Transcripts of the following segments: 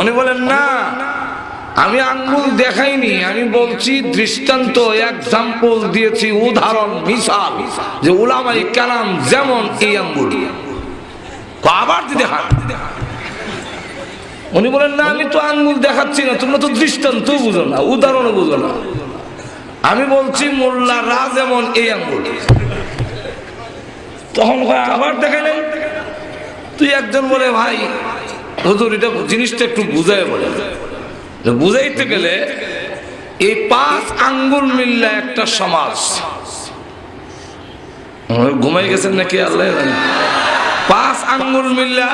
উনি বলেন, না, আমি আঙ্গুল দেখাইনি, আমি বলছি দৃষ্টান্ত এক্সাম্পল দিয়েছি, উদাহরণ মিসাল যে উলামাই কালাম যেমন এই আঙ্গুল। আবার হাত উনি বলেন, না, আমি তো আঙ্গুল দেখাচ্ছি না, তোমরা তো দৃষ্টান্ত বুঝো না, উদাহরণও বুঝো না। আমি বলছি মোল্লা রা যেমন এই আঙ্গুল। তখন আবার দেখাইলেন তুই একজন বলে, ভাই হুজুর এটা জিনিসটা একটু বুঝাই বলে। বুঝাইতে গেলে এই পাঁচ আঙ্গুল মিললে একটা সমাজ। ঘুমাই গেছেন নাকি আল্লাহ পাঁচ আঙ্গুল মিললা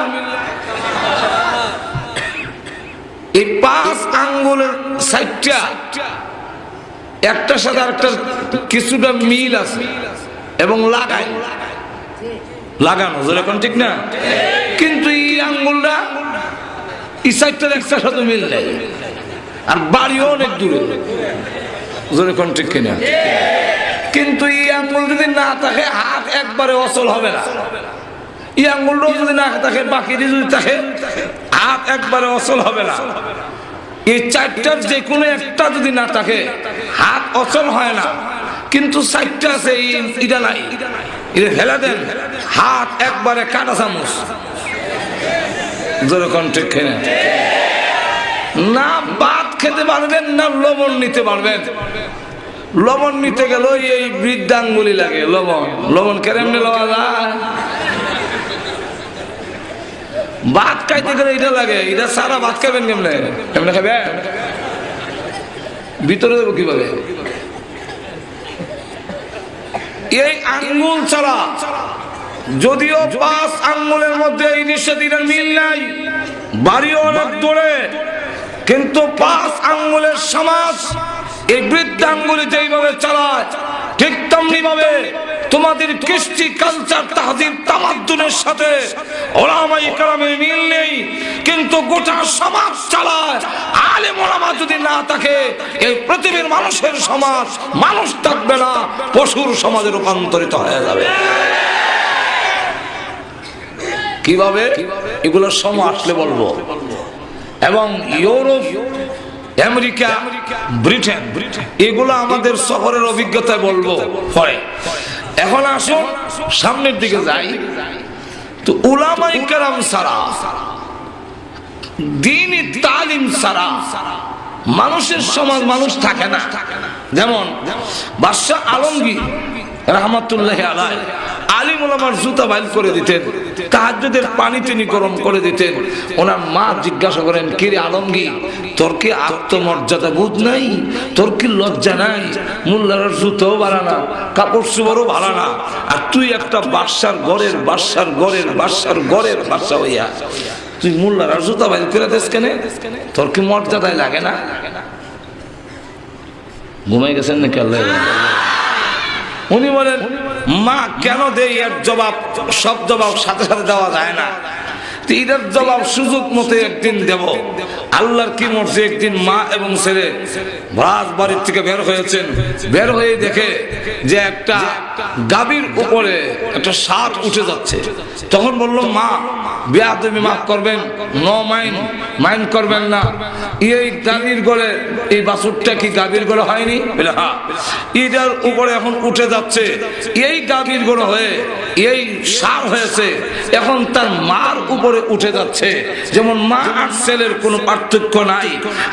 এই পাঁচ আঙ্গুলের সাইডটা একটার সাথে আরেকটার কিছুটা মিল আছে এবং লাগাই লাগানো যেরকম ঠিক না? কিন্তু এই আঙ্গুলটা এই সাইডটার একটার সাথে মিল নেই। আর বাড়িও অনেক দূরে। যেরকম ঠিক কিনা? কিন্তু এই আঙ্গুল যদি না থাকে, হাত একবারে অচল হবে না। এই আঙ্গুলটাও যদি না থাকে, বাকি যদি থাকে, হাত একবারে অচল হবে না। এই চারটার যে কোনো একটা যদি না থাকে, হাত অচল হয় না। কিন্তু চারটা আছে এটা নাই। এটা ফেলে দেন, হাত একবারে কাটা চামচ। না, ভাত খেতে পারবেন না, লবণ নিতে পারবেন। লবণ নিতে গেল এই বৃদ্ধাঙ্গুলি লাগে, লবণ। লবণ কেমনে লওয়া ভাত খাইতে গেলে এটা লাগে, এটা সারা ভাত খাবেন কেমনে? কেমনে খাবেন? ভিতরে দেবো কীভাবে? এই আঙ্গুল ছাড়া যদিও পাঁচ আঙ্গুলের মধ্যে এই নিষেধিনের মিল নাই, বাড়িও অনেক দূরে, কিন্তু পাঁচ আঙ্গুলের সমাজ এই বৃদ্ধাঙ্গুলিতে এইভাবে চালায়, ঠিক তেমনি ভাবে তোমাদের কৃষ্টি কালচার তাহাদির তামাদ্দুনের সাথে ওলামাই কালামের মিল নেই, কিন্তু গোটা সমাজ চালায়। আলেম ওলামা যদি না থাকে, এই পৃথিবীর মানুষের সমাজ, মানুষ থাকবে না, পশুর সমাজে রূপান্তরিত হয়ে যাবে। কীভাবে? এগুলো সময় আসলে বলব। এবং ইউরোপ, আমেরিকা, ব্রিটেন, এগুলো আমাদের শহরের অভিজ্ঞতায় বলব। পরে, এখন আসুন সামনের দিকে যাই। তো উলামাই কালাম সারা দিন তালিম সারা, মানুষের সমাজ মানুষ থাকে না। যেমন বাদশাহ আলমগীর রহমতুল্লাহ আলাই আলিম ওলামার জুতা বাইল করে দিতেন, তাহাজ্জুদের পানি তিনি গরম করে দিতেন। ওনার মা জিজ্ঞাসা করেন কিরে আলমগীর? তোর কি আত্মমর্যাদা বোধ নাই? তোর কি লজ্জা নাই? মোল্লার জুতাও বাড়া না, কাপড় চোপড়ও ভাড়া না। আর তুই একটা বাদশার গড়ের বাদশার গড়ের বাদশার গড়ের বাদশা হইয়া, তুই মোল্লার জুতা বাইল করে দিস কেন? তোর কি মর্যাদায় লাগে না? ঘুমাই গেছেন নাকি আল্লাহ? উনি বলেন, মা, কেন দেই এর জবাব? সব জবাব সাথে সাথে দেওয়া যায় না। এটার জবাব সুযোগ মতো একদিন দেব। আল্লাহর কি মরছে একদিন মা এবং ছেলে ভাত বাড়ির থেকে বের হয়েছেন, বের হয়ে দেখে যে একটা গাবির উপরে একটা সাপ উঠে যাচ্ছে। তখন বলল, মা বিয়া তুমি মাফ করবেন, ন মাইন মাইন করবেন না। এই গাভীর গলে, এই বাছুরটা কি গাভীর গলে হয়নি? হ্যাঁ এটার উপরে এখন উঠে যাচ্ছে। এই গাভীর গলে হয়ে, এই সার হয়েছে। এখন তার মার উপরে উঠে যাচ্ছে। যেমন মা আর ছেলের কোনো পার্থক্য নাই।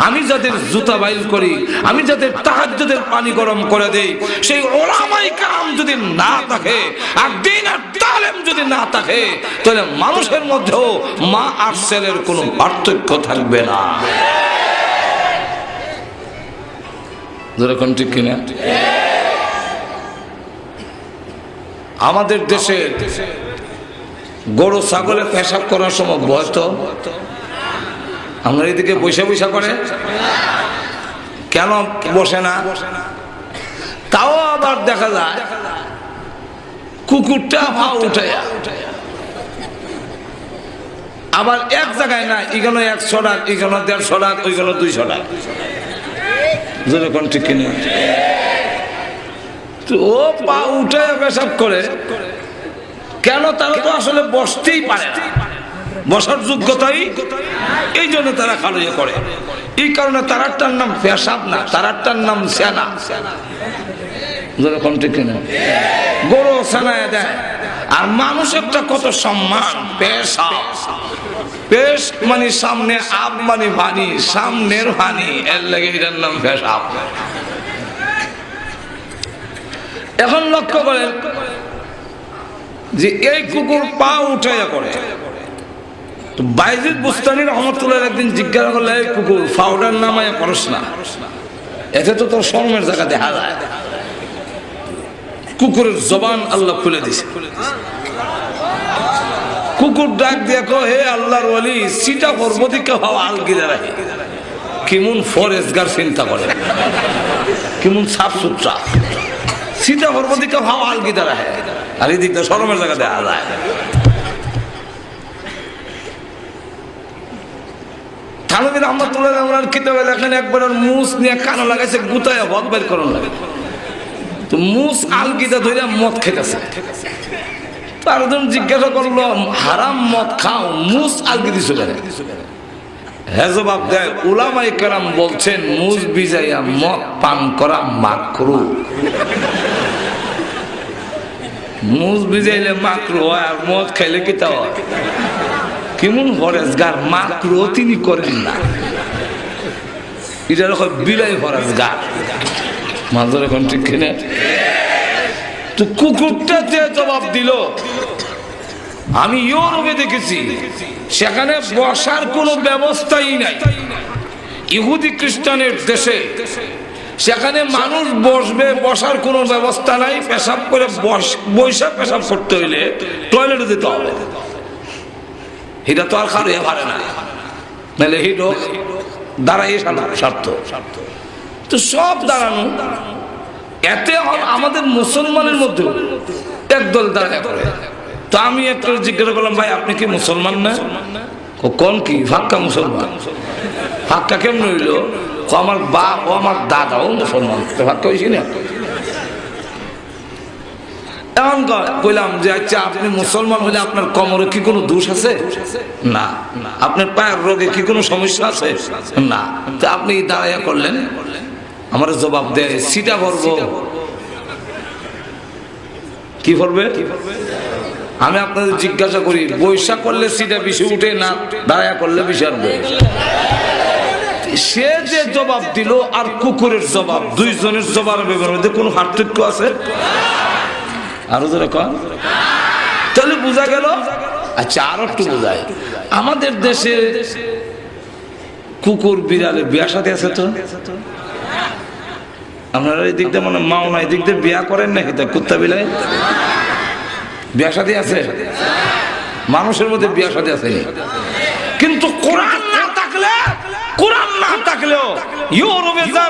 আমি যাদের জুতা বাইল করি, আমি যাদের তাহাজ্জুদের পানি গরম করে দেই, সেই ওলামাই কাম যদি না থাকে, আর দিন আর তালেম যদি না থাকে, তাহলে মানুষের মধ্যেও মা আর ছেলের কোনো পার্থক্য থাকবে না। যেরকম ঠিক কিনা? আমাদের দেশে গরু ছাগলে পেশাব করার সময় ভয় আমরা এদিকে বৈশা বৈশা করে। কেন বসে না? তাও আবার দেখা যায়, কুকুরটা ভা উঠে আবার এক জায়গায় না, এখানে একশো টাকা এখানে দেড়শো টাকা ওইখানে দুইশো টাকা যেরকম ঠিক কিনে। তো ও পা উঠে পেশাব করে। কেন তারা তো আসলে বসতেই পারে না? বসার যোগ্যতাই এই জন্য তারা খালইয়ে করে। এই কারণে তারারটার নাম পেশাব না, তারারটার নাম সেনা। যেরকম ঠিক দেয়। আর মানুষ একটা কত সম্মান পেশা পেশ মানে সামনে, আব মানে ভানি সামনের ভানি এর লাগে এটার নাম পেশাব। এখন লক্ষ্য করেন যে এই কুকুর পা উঠাইয়া করে তো বাইজিদ বুস্তানি রহমতুল্লাহ একদিন জিজ্ঞাসা করলে কুকুর ফাউডার নামায় করস না। এতে তো তোর শর্মের জায়গা দেখা যায়। কুকুরের জবান আল্লাহ খুলে দিছে। কুকুর ডাক দিয়ে কো হে আল্লাহর ওলি, সিটা পর্বতিকে হওয়া আলগিরা রাখে। কেমন ফরেস্টগার চিন্তা করে। কেমন সাফ সুতরা সীতা পর্বতিকে ভাও আলগিদা রাখে। আর এদিকটা দিকটা সরমের জায়গা দেখা যায়। থানবির রহমতুল্লাহ আমরা কিতাবে লেখেন, একবার মুস নিয়ে কানো লাগাইছে গুতায় ভদ বের করুন লাগে তো মুস আলগিদা ধরে মদ খেতেছে। তার একজন জিজ্ঞাসা করল, হারাম মদ খাও, মুস আলগি দিছো কেন হ্যাঁ জবাব দেয় উলামাই কেরাম বলছেন মুজ বিজাইয়া মদ পান করা মাকরু। মুজ বিজাইলে মাকরু হয়, আর মদ খাইলে কি তা হয়? কেমন ফরেজগার মাকরু তিনি করেন না। এটা রকম বিলাই ফরেজগার মাঝের এখন ঠিক কিনা? তো কুকুরটা যে জবাব দিল, আমি ইউরোপে দেখেছি, সেখানে বসার কোনো ব্যবস্থাই নাই। ইহুদি খ্রিস্টানের দেশে, সেখানে মানুষ বসবে, বসার কোনো ব্যবস্থা নাই, পেশাব করে বৈশা পেশাব করতে হইলে টয়লেটে যেতে হবে। এটা তো আর খারো পারে না। নাহলে হোক দাঁড়াই স্বার্থ। তো সব দাঁড়ানো, এতে আমাদের মুসলমানের মধ্যে একদল দাঁড়ায় করে তো আমি একটু জিজ্ঞাসা করলাম, ভাই, আপনি কি মুসলমান না? কোন কি? ফাক্কা মুসলমান। ফাক্কা কেমন হইল? আমার বা ও আমার দাদাও মুসলমান। ফাক্কা হয়েছি না। এমন কইলাম যে আচ্ছা আপনি মুসলমান হলে আপনার কমরে কি কোনো দোষ আছে? না আপনার পায়ের রোগে কি কোনো সমস্যা আছে? না। তো আপনি দাঁড়াইয়া করলেন। আমার জবাব দেয় সিটা ভরবো। কি করবে আমি আপনাদের জিজ্ঞাসা করি বৈশাখ করলে সিটা বেশি উঠে না দাঁড়ায়া করলে বেশি আসবে সে যে জবাব দিল আর কুকুরের জবাব দুইজনের জবাবের মধ্যে কোনো পার্থক্য আছে? আরও ধরে কন। তাহলে বোঝা গেল? আচ্ছা আরও একটু বোঝায় আমাদের দেশে কুকুর বিড়ালে বিয়া সাথে আছে তো? আপনারা এই দিক দিয়ে মানে মাও না, এই দিক দিয়ে বিয়া করেন নাকি কুত্তা বিলাই? বিয়া সাথে আছে? মানুষের মধ্যে বিয়া সাথে আছে। কিন্তু কোরআন না থাকলে, কোরআন না থাকলেও ইউরোপে ইহুদি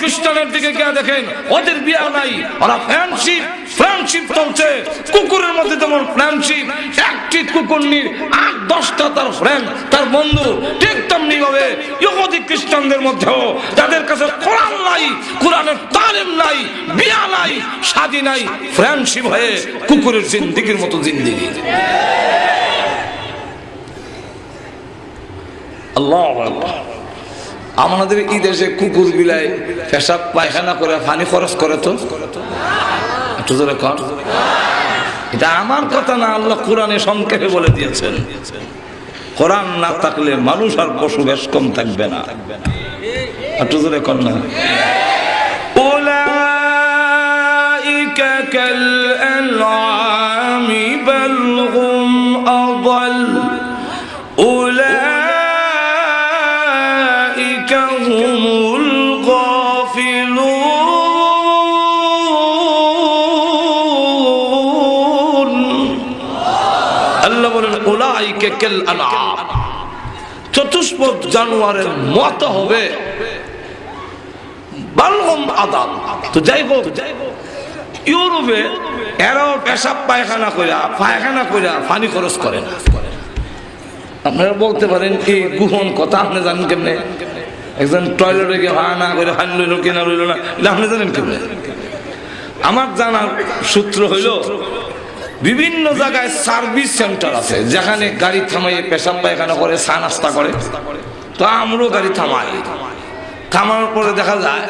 খ্রিস্টানের দিকে গিয়ে দেখেন, ওদের বিয়া নাই, ওরা ফ্রেন্ডশিপ ফ্রেন্ডশিপ চলছে। কুকুরের মধ্যে যেমন ফ্রেন্ডশিপ একটি কুকুর নির আট, দশটা তার ফ্রেন্ড তার বন্ধু, ঠিক তেমনি ভাবে ইহুদি খ্রিস্টানদের মধ্যেও যাদের কাছে কোরআন নাই, কোরআনের তালিম নাই, বিয়া নাই, শাদি নাই ফ্রেন্ডশিপ হয়ে কুকুরের জিন্দিগির মতো জিন্দিগি। আল্লাহ আমাদের এই দেশে কুকুর বিলাই পেশাব পায়খানা করে পানি খরচ করে তো একটু জোরে কর এটা আমার কথা না আল্লাহ কোরআনে সংক্ষেপে বলে দিয়েছেন কোরআন না থাকলে মানুষ আর পশু বেশ কম থাকবে না একটু জোরে কর না أولئك كالأنعام আল্লাহ বলেন ওলাইকে কেল আনআম চতুষ্পদ জানোয়ারের মত হবে। বালগম আদাল তো যাই হোক, ইউরোপে এরাও পেশাব পায়খানা কইরা পায়খানা কইরা পানি খরচ করে না। আপনারা বলতে পারেন গুহন কথা আপনি জানেন কেমনে? একজন টয়লেটে গিয়ে হা না করে হান লইল, কিনা লইল না, এটা আপনি জানেন কেমনে? আমার জানার সূত্র হইল বিভিন্ন জায়গায় সার্ভিস সেন্টার আছে, যেখানে গাড়ি থামাইয়ে পেশাব পায়খানা করে, চা নাস্তা করে। তো আমরাও গাড়ি থামাই। থামানোর পরে দেখা যায়,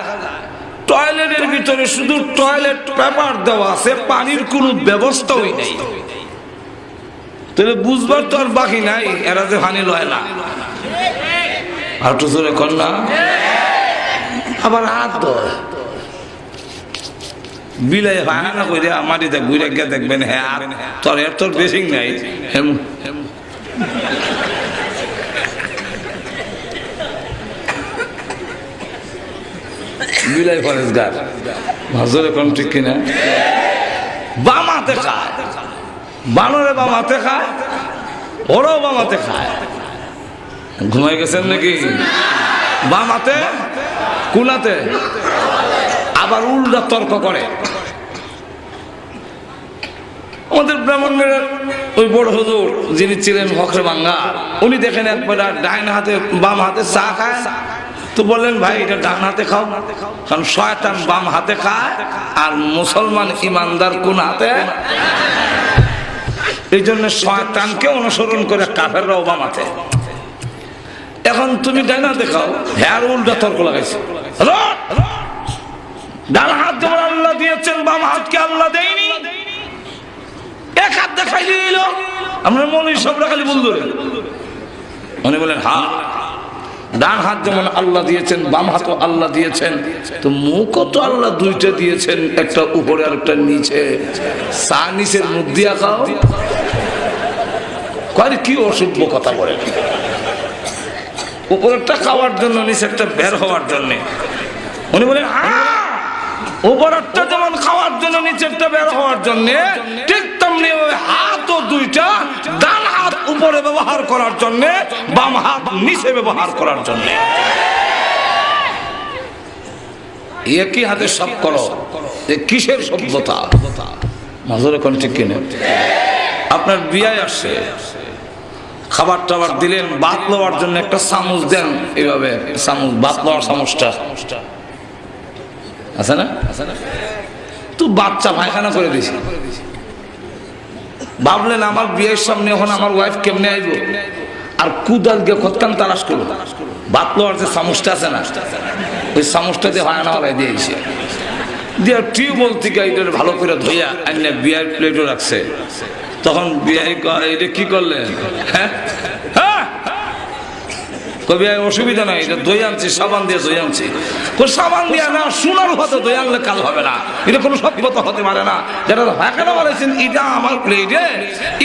টয়লেটের ভিতরে শুধু টয়লেট পেপার দেওয়া আছে, পানির কোনো ব্যবস্থাই নেই। তাহলে বুঝবার তো আর বাকি নাই, এরা যে হানি লয় না। আর তো জোরে না। আবার হাত ধরে। বিলাই ভাঙা করে মাটিতে ঘুরে গিয়ে দেখবেন হ্যাঁ আর তোর এর তোর বেশি নাই। বিলাই ফরেজগার মাজরে কোন ঠিক কিনা? বাম হাতে খায়। বানরে বাম হাতে খায়, ওরাও বাম হাতে খায়। ঘুমাই গেছেন নাকি? বাম হাতে কুলাতে। আবার উল্টা তর্ক করে। আমাদের ব্রাহ্মণের ওই বড় হুজুর যিনি ছিলেন হকরে বাঙ্গা উনি দেখেন একবার ডাইন হাতে, বাম হাতে চা খায়। তো বললেন, ভাই, এটা ডান হাতে খাও। কারণ শয়তান বাম হাতে খায় আর মুসলমান ইমানদার কোন হাতে? এই জন্য শয়তানকে অনুসরণ করে কাফেররাও বাম হাতে। এখন তুমি ডাইন হাতে খাও। হ্যাঁ উল্টা তর্ক লাগাইছে। ডান আমরা মনে সবরা খালি বল ধরে উনি বলেন, হা। ডান হাত যেমন আল্লাহ দিয়েছেন, বাম হাতও আল্লাহ দিয়েছেন, তো মুখও তো আল্লাহ দুইটা দিয়েছেন, একটা উপরে আর একটা নিচে। চা মুখ দিয়া খাও। কয় কি অসভ্য কথা বলে। উপরেরটা খাওয়ার জন্য, নিচেরটা বের হওয়ার জন্য। উনি বলেন উপরেরটা যেমন খাওয়ার জন্য, নিচেরটা বের হওয়ার জন্য, ঠিক তেমনি হাত ও দুইটা ডান হাত উপরে ব্যবহার করার জন্য, বাম হাত নিচে ব্যবহার করার জন্য। একই হাতে সব করো এ কিসের সভ্যতা? ঠিক কিনে? আপনার বিয়ায় আসছে। খাবার টাবার দিলেন বাত লওয়ার জন্য একটা চামচ দেন, এইভাবে চামচ বাত লওয়ার চামচটা। আছে না? তো বাচ্চা পায়খানা করে দিছে ভাবলেন আমার বিয়ের সামনে এখন আমার ওয়াইফ কেমনে আইব? আর কুদাল গিয়ে কতক্ষণ তালাশ করব বাতলো আর যে সামুসটা আছে না, ওই সামুসটা দিয়ে হয় হলাই দিয়েছে দিয়ে টিউবওয়েল থেকে এটা ভালো করে ধইয়া আইনে বিয়ার প্লেটও রাখছে। তখন বিয়াই এটা কি করলেন? হ্যাঁ? কবি অসুবিধা নাই, এটা দই আনছি, সাবান দিয়ে দই আনছি। কোন সাবান দিয়ে না, সোনার হতে দই আনলে কাল হবে না, এটা কোনো সভ্যতা হতে পারে না। যেটা পায়খানা বানাইছেন, এটা আমার প্লেটে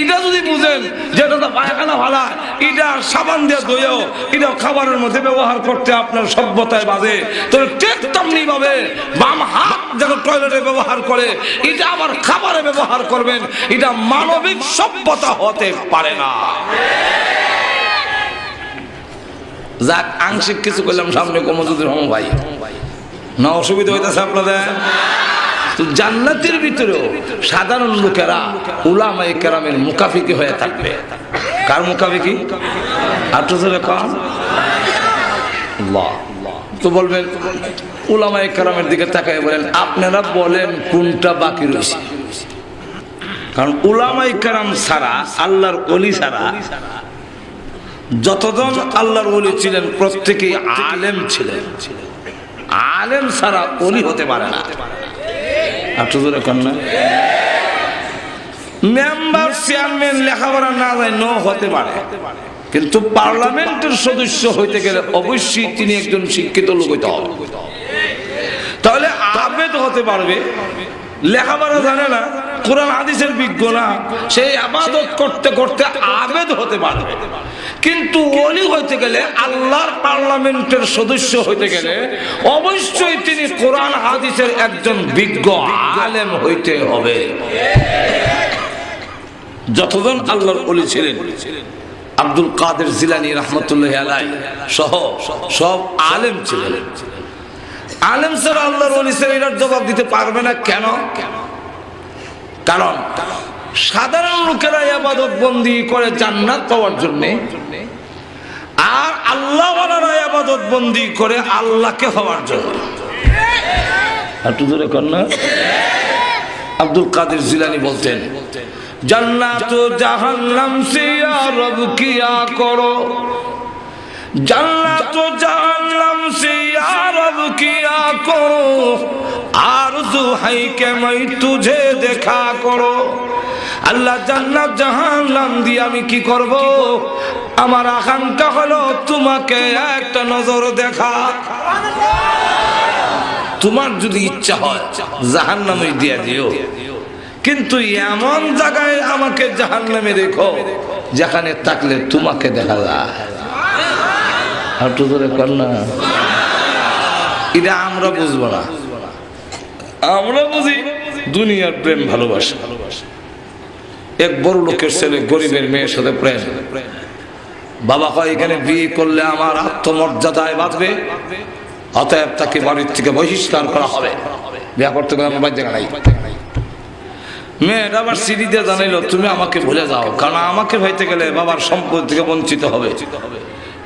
এটা যদি বুঝেন যেটা তো পায়খানা ভালা এটা সাবান দিয়ে দইও, এটা খাবারের মধ্যে ব্যবহার করতে আপনার সভ্যতায় বাজে। তো ঠিক তেমনি ভাবে বাম হাত যখন টয়লেটে ব্যবহার করে, এটা আবার খাবারে ব্যবহার করবেন, এটা মানবিক সভ্যতা হতে পারে না। যাক, আংশিক কিছু করলাম, সামনে কমজুদুর রহমান ভাই। না অসুবিধা হইতেছে আপনাদের? তো জান্নাতের ভিতরেও সাধারণ লোকেরা উলামাই কেরামের মুখাফিকি হয়ে থাকবে। কার মুখাফিকি? ধরে কম। তো বলবেন উলামাই কেরামের দিকে তাকাই বলেন, আপনারা বলেন কোনটা বাকি রয়েছে? কারণ উলামাই কেরাম ছাড়া, আল্লাহর অলি ছাড়া যতজন আল্লাহর ওলি ছিলেন প্রত্যেকেই আলেম ছিলেন। আলেম ছাড়া অলি হতে পারে না। কন্যা মেম্বার চেয়ারম্যান লেখাপড়া না যায় ন হতে পারে। কিন্তু পার্লামেন্টের সদস্য হইতে গেলে অবশ্যই তিনি একজন শিক্ষিত লোক হইতে হবে। তাহলে আবেদ হতে পারবে। লেখাপড়া জানে না কোরআন হাদিসের বিজ্ঞ না সেই আবাদত করতে করতে আবেদ হতে পারবে। কিন্তু অলি হইতে গেলে, আল্লাহর পার্লামেন্টের সদস্য হইতে গেলে, অবশ্যই তিনি কোরআন, হাদিসের একজন বিজ্ঞ আলেম হইতে হবে। যতজন আল্লাহর অলি ছিলেন, আব্দুল কাদের জিলানি রহমতুল্লাহ আলাই সহ সব আলেম ছিলেন। আলেম স্যার আল্লাহর অলি স্যার এটার জবাব দিতে পারবে না কেন? কারণ সাধারণ লোকেরা আবাদত বন্দি করে জান্নাত পাওয়ার জন্যে। আর আল্লাহ আবাদত বন্দি করে আল্লাহকে হওয়ার জন্য। একটু দূরে কর না। আব্দুল কাদের জিলানি বলতেন, জান্নাত জাহান্নাম সে রব কিয়া করো। জান্নাত জাহান্নাম সে রব কিয়া করো। মই তুঝে দেখা করো। আল্লাহ জান্নাত জাহান্নাম আমি কি করব? আমার আকাঙ্ক্ষা হলো তোমাকে একটা নজর দেখা। তোমার যদি ইচ্ছা হয় জাহান নামে দিয়া দিও। কিন্তু এমন জায়গায় আমাকে জাহান নামে রেখো, যেখানে থাকলে তোমাকে দেখা যায়। হাঁটু ধরে কর না। এটা আমরা বুঝব না। আমরা বুঝি দুনিয়ার প্রেম ভালোবাসা। এক বড় লোকের ছেলে গরিবের মেয়ের সাথে প্রেম। বাবা কয়, এখানে বিয়ে করলে আমার আত্মমর্যাদায় বাঁধবে অতএব তাকে বাড়ির থেকে বহিষ্কার করা হবে। বিয়া করতে গেলে আমার জায়গা নাই। মেয়েটা আবার সিঁড়ি দিয়ে জানাইলো, তুমি আমাকে ভুলে যাও, কারণ আমাকে ভাইতে গেলে বাবার সম্পদ থেকে বঞ্চিত হবে।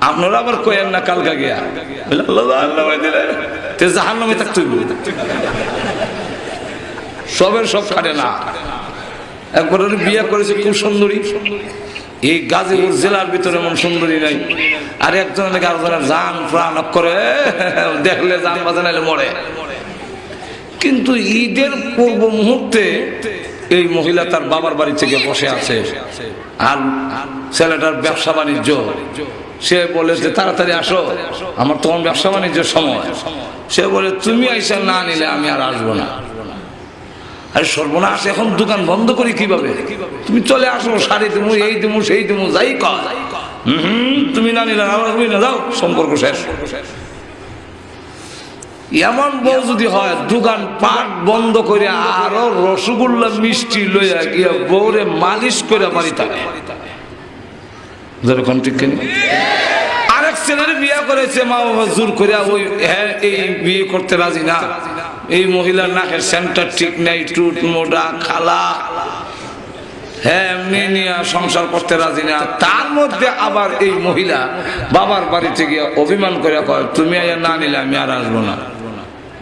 আপনারা আবার কয়েন না কালকা গিয়া? তে থাকতে হইব। সবের সব খাটে না। একবার বিয়ে করেছে, খুব সুন্দরী। এই গাজীপুর জেলার ভিতরে এমন সুন্দরী নাই। আর একজন নাকি আরেকজনের জান প্রাণ করে, দেখলে জান বাজানাইলে মরে। কিন্তু ঈদের পূর্ব মুহূর্তে এই মহিলা তার বাবার বাড়ি থেকে বসে আছে। আর ছেলেটার ব্যবসা বাণিজ্য। সে বলে যে, তাড়াতাড়ি আসো। আমার তখন ব্যবসা বাণিজ্যের সময়। সে বলে, তুমি আইসা না নিলে আমি আর আসব না। আরে সর্বনাশ, এখন দোকান বন্ধ করি কীভাবে? তুমি চলে আসো, শাড়ি দিমু, এই দিমু, সেই দিমু, যাই কর। তুমি না নিলে আমার তুমি না যাও, সম্পর্ক শেষ। এমন বউ যদি হয়, দোকান পাট বন্ধ করে আরও রসগোল্লা মিষ্টি লইয়া গিয়া বউরে মালিশ করে বাড়ি থাকে। যেরকম ঠিক কিনা? আরেক ছেলের বিয়ে করেছে, মা বাবা জোর করে ওই হ্যাঁ এই বিয়ে করতে রাজি না। এই মহিলার নাকের সেন্টার ঠিক নেই টুট মোটা, খালা। হ্যাঁ এমনি নিয়ে সংসার করতে রাজি না। তার মধ্যে আবার এই মহিলা বাবার বাড়িতে গিয়ে অভিমান করে কয়, তুমি না নিলে আমি আর আসব না।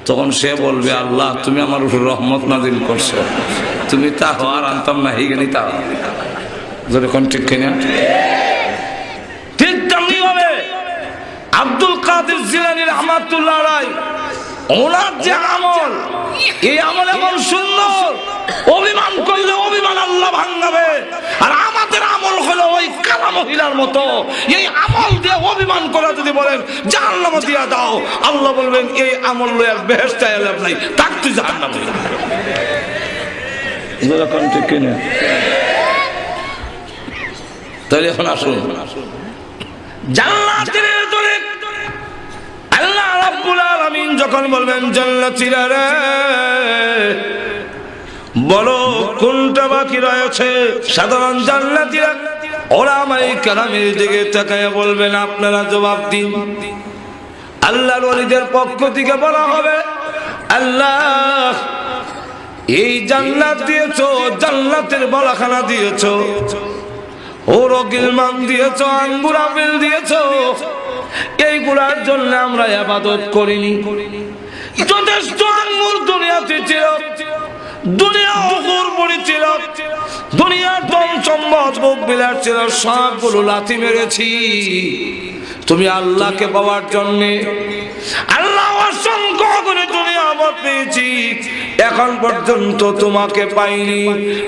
তখন সে বলবে, আল্লাহ, তুমি আমার উপর রহমত নাজিল করছ। তুমি তা হওয়ার আনতাম না হিগেনি তা যেরকম ঠিক কিনা ঠিক তেমনি ভাবে আব্দুল কাদের জিলানি রহমাতুল্লাহ রায় ওনার যে আমল এই আমল এমন সুন্দর অভিমান করলে অভিমান আল্লাহ ভাঙাবে। আর আমাদের আমল হলো ওই কালা মহিলার মতো। এই আমল দিয়ে অভিমান করে যদি বলেন জাহান্নাম দিয়া দাও। আল্লাহ বলবেন এই আমল লয়ে আর বেহেশতে এলাম নাই তাক তুই জাহান্নাম। তাহলে এখন আসুন। জান্নাতের ভিতরে আল্লাহ রাব্বুল আলামিন যখন বলবেন জান্নাতীরা রে, বলো কোনটা বাকি রয়েছে? সাধারণ জান্নাতীরা ওলামাই কালামের দিকে তাকায় বলবেন, আপনারা জবাব দিন। আল্লাহর ওলিদের পক্ষ থেকে বলা হবে, আল্লাহ, এই জান্নাত দিয়েছ, জান্নাতের বলাখানা দিয়েছ ওরো গিলমান দিয়েছ, আঙ্গুর আপেল দিয়েছ এইগুলার জন্য আমরা আবাদত করিনি। যথেষ্ট আঙ্গুর দুনিয়াতে ছিল। দুনিয়া দুনিয়ার লাথি মেরেছি। তুমি আল্লাহকে পাওয়ার জন্য, আল্লাহ করে আবাদ পেয়েছি। এখন পর্যন্ত তোমাকে পাইনি,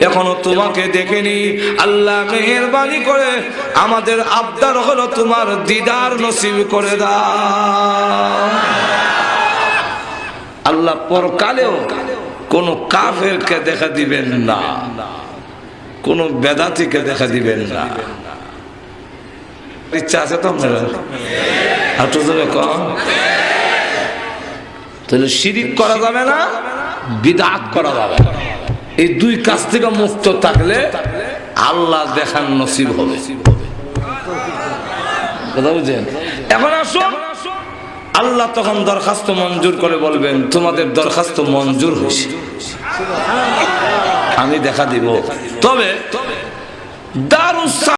এখনও তোমাকে দেখেনি। আল্লাহ মেহরবানি করে আমাদের আবদার হলো তোমার দিদার নসিব করে দাও। আল্লাহ পরকালেও কোন কাফেরকে দেখা দিবেন না, কোন বেদাতিকে দেখা দিবেন না। ইচ্ছা আছে তো আপনারা হাঁটু ধরে কম তাহলে শিরিক করা যাবে না, বিদাত করা যাবে। এই দুই কাজ থেকে মুক্ত থাকলে আল্লাহ দেখার নসিব হবে। কথা এখন আসো আল্লাহ তখন দরখাস্ত মঞ্জুর করে বলবেন, তোমাদের দরখাস্ত মঞ্জুর হয়েছে। আমি দেখা দিব। তবে দারুস